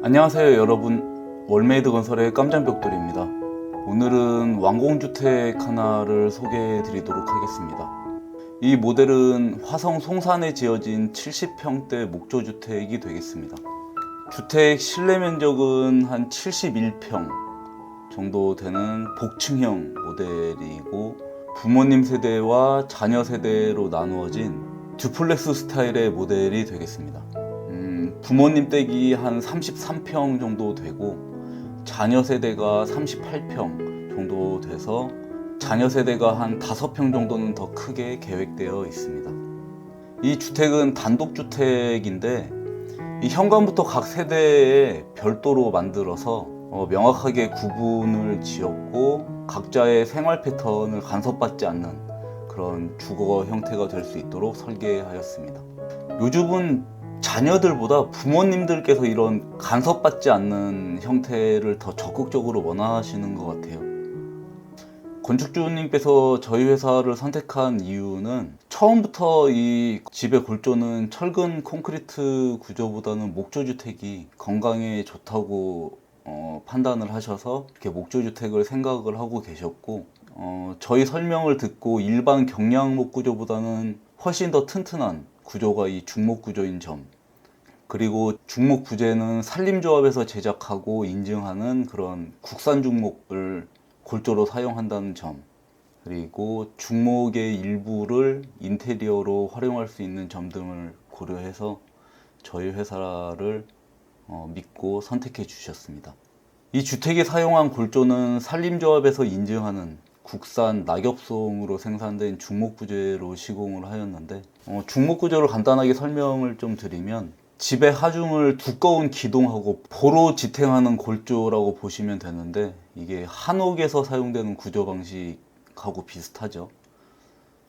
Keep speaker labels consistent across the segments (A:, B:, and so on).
A: 안녕하세요 여러분. 월메이드 건설의 깜장벽돌입니다. 오늘은 완공주택 하나를 소개해 드리도록 하겠습니다. 이 모델은 화성 송산에 지어진 70평대 목조주택이 되겠습니다. 주택 실내 면적은 한 71평 정도 되는 복층형 모델이고 부모님 세대와 자녀 세대로 나누어진 듀플렉스 스타일의 모델이 되겠습니다. 음, 부모님 댁이 한 33평 정도 되고 자녀 세대가 38평 정도 돼서 자녀 세대가 한 5평 정도는 더 크게 계획되어 있습니다. 이 주택은 단독주택인데 이 현관부터 각 세대에 별도로 만들어서 어, 명확하게 구분을 지었고 각자의 생활 패턴을 간섭받지 않는 그런 주거 형태가 될 수 있도록 설계하였습니다. 요즘은 자녀들보다 부모님들께서 이런 간섭받지 않는 형태를 더 적극적으로 원하시는 것 같아요. 건축주님께서 저희 회사를 선택한 이유는 처음부터 이 집의 골조는 철근 콘크리트 구조보다는 목조주택이 건강에 좋다고 어, 판단을 하셔서 이렇게 목조주택을 생각을 하고 계셨고 어, 저희 설명을 듣고 일반 경량목 구조보다는 훨씬 더 튼튼한 구조가 이 중목 구조인 점 그리고 중목 부재는 산림조합에서 제작하고 인증하는 그런 국산 중목을 골조로 사용한다는 점 그리고 중목의 일부를 인테리어로 활용할 수 있는 점 등을 고려해서 저희 회사를 어, 믿고 선택해 주셨습니다. 이 주택에 사용한 골조는 산림조합에서 인증하는 국산 낙엽송으로 생산된 중목구조로 시공을 하였는데 어, 중목구조를 간단하게 설명을 좀 드리면 집의 하중을 두꺼운 기둥하고 보로 지탱하는 골조라고 보시면 되는데 이게 한옥에서 사용되는 구조 방식하고 비슷하죠.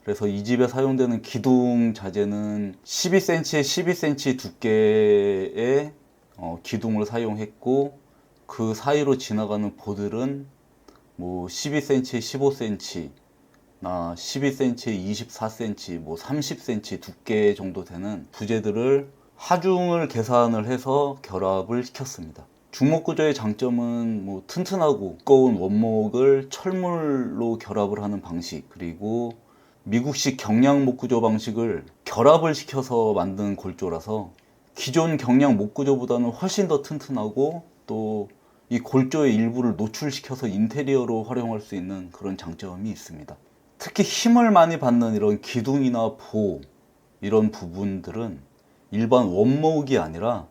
A: 그래서 이 집에 사용되는 기둥 자재는 12cm에 12cm 두께의 어, 기둥을 사용했고 그 사이로 지나가는 보들은 뭐 12cm에 15cm 나 12cm에 24cm 뭐 30cm 두께 정도 되는 부재들을 하중을 계산을 해서 결합을 시켰습니다. 중목 구조의 장점은 뭐 튼튼하고 두꺼운 원목을 철물로 결합을 하는 방식 그리고 미국식 경량 목 구조 방식을 결합을 시켜서 만든 골조라서 기존 경량 목 구조보다는 훨씬 더 튼튼하고 또 이 골조의 일부를 노출시켜서 인테리어로 활용할 수 있는 그런 장점이 있습니다. 특히 힘을 많이 받는 이런 기둥이나 보 이런 부분들은 일반 원목이 아니라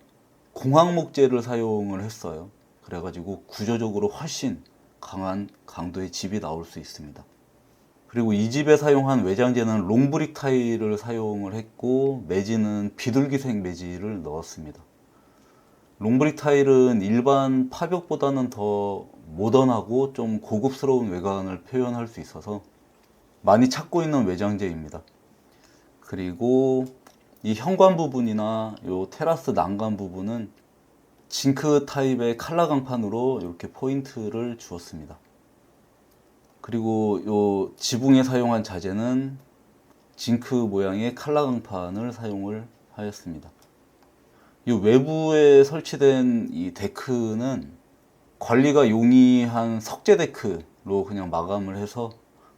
A: 공항목재를 사용을 했어요. 그래가지고 구조적으로 훨씬 강한 강도의 집이 나올 수 있습니다. 그리고 이 집에 사용한 외장재는 롱브릭 타일을 사용을 했고 매지는 비둘기색 매지를 넣었습니다. 롱브릭 타일은 일반 파벽보다는 더 모던하고 좀 고급스러운 외관을 표현할 수 있어서 많이 찾고 있는 외장재입니다. 그리고 이 현관 부분이나 요 테라스 난간 부분은 징크 타입의 칼라 강판으로 이렇게 포인트를 주었습니다. 그리고 요 지붕에 사용한 자재는 징크 모양의 칼라 강판을 사용을 하였습니다. 이 외부에 설치된 이 데크는 관리가 용이한 석재 데크로 그냥 마감을 해서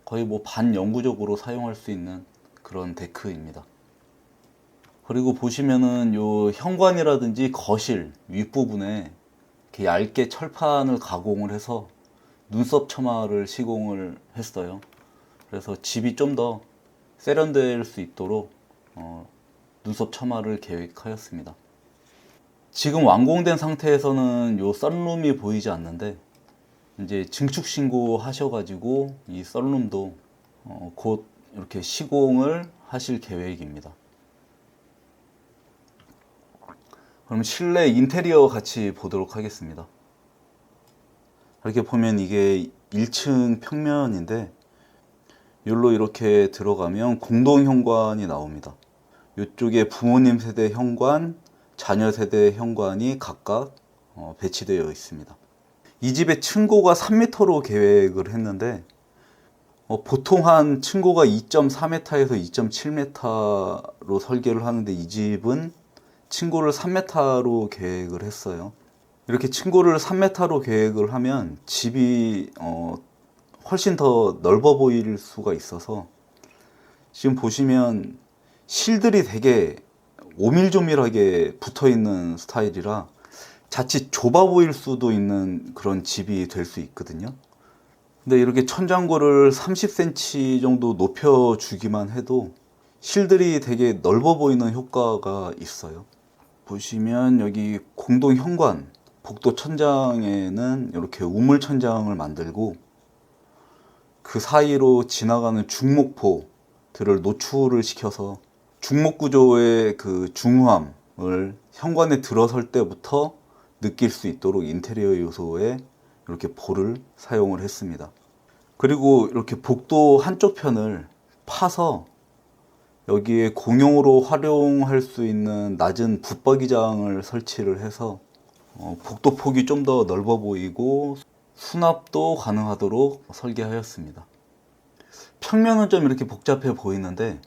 A: 거의 뭐 반영구적으로 사용할 수 있는 그런 데크입니다. 그리고 보시면은 요 현관이라든지 거실 윗부분에 이렇게 얇게 철판을 가공을 해서 눈썹 처마를 시공을 했어요. 그래서 집이 좀 더 세련될 수 있도록 어, 눈썹 처마를 계획하였습니다. 지금 완공된 상태에서는 요 썬룸이 보이지 않는데 이제 증축 신고 하셔가지고 이 썬룸도 어, 곧 이렇게 시공을 하실 계획입니다. 그럼 실내 인테리어 같이 보도록 하겠습니다. 이렇게 보면 이게 1층 평면인데 여기로 이렇게 들어가면 공동 현관이 나옵니다. 이쪽에 부모님 세대 현관, 자녀 세대 현관이 각각 어, 배치되어 있습니다. 이 집의 층고가 3m로 계획을 했는데 어, 보통 한 층고가 2.4m에서 2.7m로 설계를 하는데 이 집은 층고를 3m로 계획을 했어요. 이렇게 층고를 3m로 계획을 하면 집이 어, 훨씬 더 넓어 보일 수가 있어서 지금 보시면 실들이 되게 오밀조밀하게 붙어 있는 스타일이라 자칫 좁아 보일 수도 있는 그런 집이 될 수 있거든요. 근데 이렇게 천장고를 30cm 정도 높여 주기만 해도 실들이 되게 넓어 보이는 효과가 있어요. 보시면 여기 공동 현관 복도 천장에는 이렇게 우물 천장을 만들고 그 사이로 지나가는 중목포들을 노출을 시켜서 중목 구조의 그 중후함을 현관에 들어설 때부터 느낄 수 있도록 인테리어 요소에 이렇게 볼을 사용을 했습니다. 그리고 이렇게 복도 한쪽 편을 파서 여기에 공용으로 활용할 수 있는 낮은 붙박이장을 설치를 해서 어, 복도 폭이 좀 더 넓어 보이고 수납도 가능하도록 설계하였습니다. 평면은 좀 이렇게 복잡해 보이는데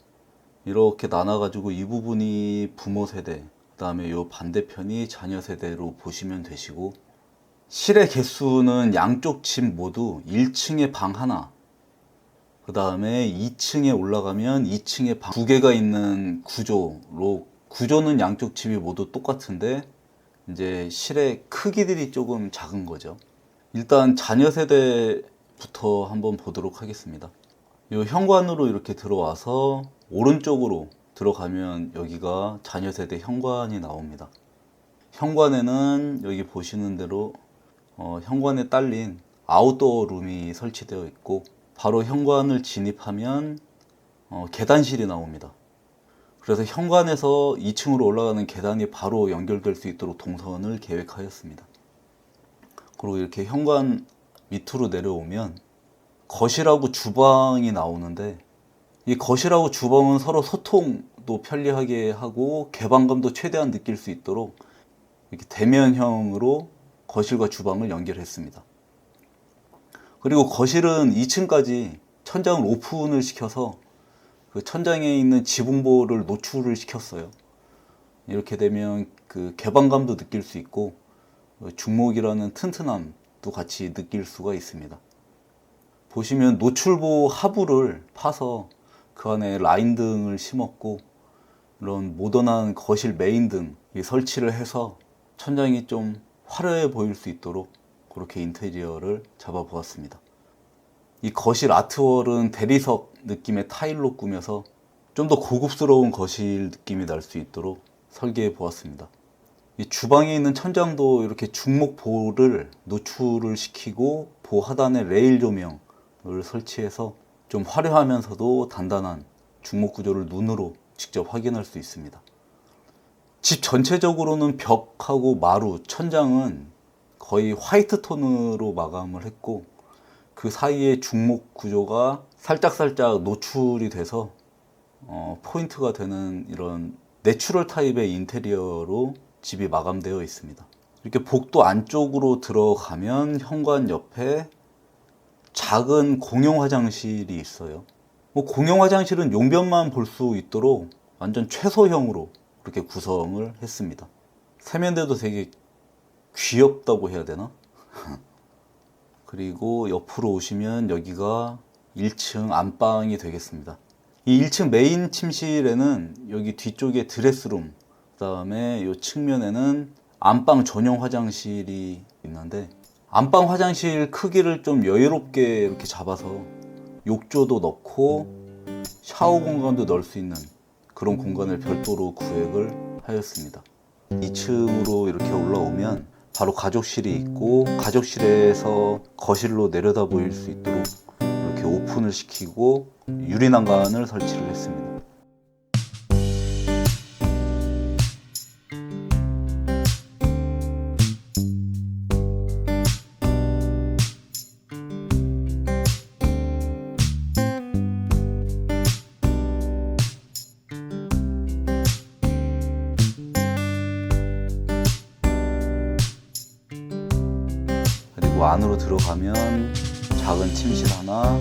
A: 이렇게 나눠가지고 이 부분이 부모 세대, 그 다음에 이 반대편이 자녀 세대로 보시면 되시고 실의 개수는 양쪽 집 모두 1층에 방 하나, 그 다음에 2층에 올라가면 2층에 방 두 개가 있는 구조로 구조는 양쪽 집이 모두 똑같은데 이제 실의 크기들이 조금 작은 거죠. 일단 자녀 세대부터 한번 보도록 하겠습니다. 이 현관으로 이렇게 들어와서 오른쪽으로 들어가면 여기가 자녀 세대 현관이 나옵니다. 현관에는 여기 보시는 대로 어, 현관에 딸린 아웃도어 룸이 설치되어 있고 바로 현관을 진입하면 어, 계단실이 나옵니다. 그래서 현관에서 2층으로 올라가는 계단이 바로 연결될 수 있도록 동선을 계획하였습니다. 그리고 이렇게 현관 밑으로 내려오면 거실하고 주방이 나오는데 이 거실하고 주방은 서로 소통도 편리하게 하고 개방감도 최대한 느낄 수 있도록 이렇게 대면형으로 거실과 주방을 연결했습니다. 그리고 거실은 2층까지 천장을 오픈을 시켜서 그 천장에 있는 지붕보를 노출을 시켰어요. 이렇게 되면 그 개방감도 느낄 수 있고 그 중목이라는 튼튼함도 같이 느낄 수가 있습니다. 보시면 노출보 하부를 파서 그 안에 라인 등을 심었고 이런 모던한 거실 메인 등 설치를 해서 천장이 좀 화려해 보일 수 있도록 그렇게 인테리어를 잡아 보았습니다. 이 거실 아트월은 대리석 느낌의 타일로 꾸며서 좀 더 고급스러운 거실 느낌이 날 수 있도록 설계해 보았습니다. 이 주방에 있는 천장도 이렇게 중목보를 노출을 시키고 보 하단에 레일 조명을 설치해서 좀 화려하면서도 단단한 중목 구조를 눈으로 직접 확인할 수 있습니다. 집 전체적으로는 벽하고 마루, 천장은 거의 화이트 톤으로 마감을 했고 그 사이에 중목 구조가 살짝살짝 노출이 돼서 어, 포인트가 되는 이런 내추럴 타입의 인테리어로 집이 마감되어 있습니다. 이렇게 복도 안쪽으로 들어가면 현관 옆에 작은 공용 화장실이 있어요. 뭐 공용 화장실은 용변만 볼 수 있도록 완전 최소형으로 그렇게 구성을 했습니다. 세면대도 되게 귀엽다고 해야 되나? 그리고 옆으로 오시면 여기가 1층 안방이 되겠습니다. 이 1층 메인 침실에는 여기 뒤쪽에 드레스룸, 그 다음에 이 측면에는 안방 전용 화장실이 있는데 안방 화장실 크기를 좀 여유롭게 이렇게 잡아서 욕조도 넣고 샤워 공간도 넣을 수 있는 그런 공간을 별도로 구획을 하였습니다. 2층으로 이렇게 올라오면 바로 가족실이 있고 가족실에서 거실로 내려다 보일 수 있도록 이렇게 오픈을 시키고 유리 난간을 설치를 했습니다. 들어가면 작은 침실 하나,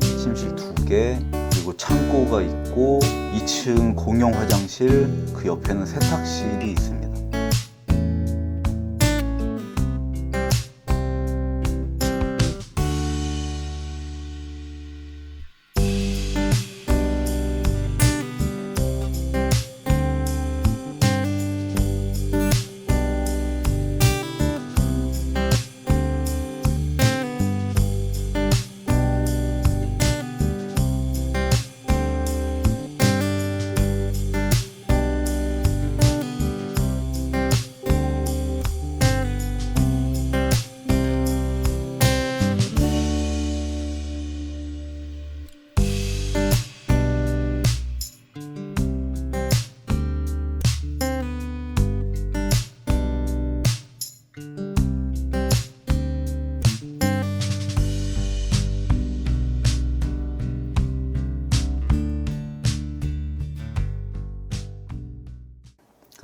A: 침실 두 개, 그리고 창고가 있고 2층 공용 화장실, 그 옆에는 세탁실이 있습니다.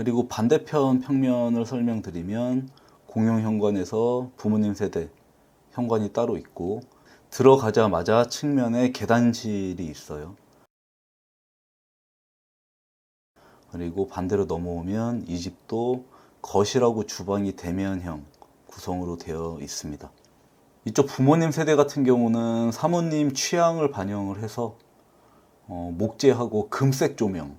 A: 그리고 반대편 평면을 설명드리면 공용 현관에서 부모님 세대 현관이 따로 있고 들어가자마자 측면에 계단실이 있어요. 그리고 반대로 넘어오면 이 집도 거실하고 주방이 대면형 구성으로 되어 있습니다. 이쪽 부모님 세대 같은 경우는 사모님 취향을 반영을 해서 어, 목재하고 금색 조명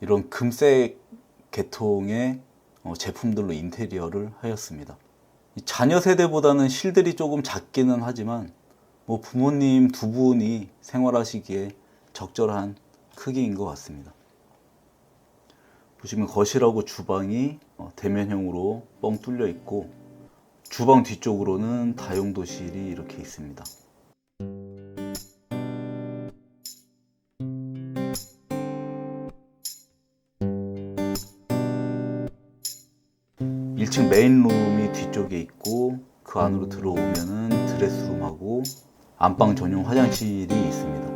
A: 이런 금색 계통의 어, 제품들로 인테리어를 하였습니다. 이 자녀 세대보다는 실들이 조금 작기는 하지만 뭐 부모님 두 분이 생활하시기에 적절한 크기인 것 같습니다. 보시면 거실하고 주방이 어, 대면형으로 뻥 뚫려 있고 주방 뒤쪽으로는 다용도실이 이렇게 있습니다. 1층 메인룸이 뒤쪽에 있고 그 안으로 들어오면은 드레스룸하고 안방 전용 화장실이 있습니다.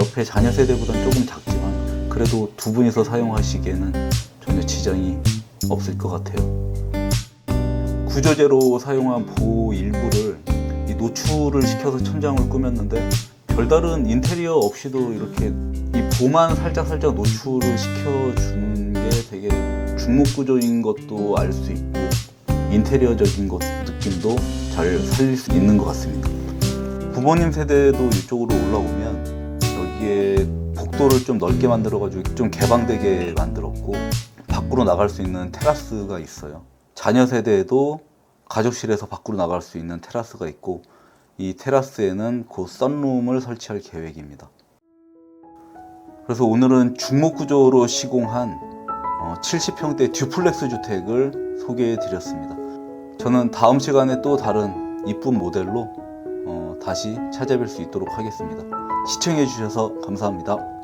A: 옆에 자녀 세대보다는 조금 작지만 그래도 두 분이서 사용하시기에는 전혀 지장이 없을 것 같아요. 구조재로 사용한 보 일부를 이 노출을 시켜서 천장을 꾸몄는데 별다른 인테리어 없이도 이렇게 이 보만 살짝 살짝 노출을 시켜주는 게 되게 중목 구조인 것도 알 수 있고 인테리어적인 것 느낌도 잘 살릴 수 있는 것 같습니다. 부모님 세대도 이쪽으로 올라오면 여기에 복도를 좀 넓게 만들어가지고 좀 개방되게 만들었고 밖으로 나갈 수 있는 테라스가 있어요. 자녀 세대에도 가족실에서 밖으로 나갈 수 있는 테라스가 있고 이 테라스에는 곧 썬룸을 설치할 계획입니다. 그래서 오늘은 중목 구조로 시공한 70평대 듀플렉스 주택을 소개해 드렸습니다. 저는 다음 시간에 또 다른 이쁜 모델로 어, 다시 찾아뵐 수 있도록 하겠습니다. 시청해 주셔서 감사합니다.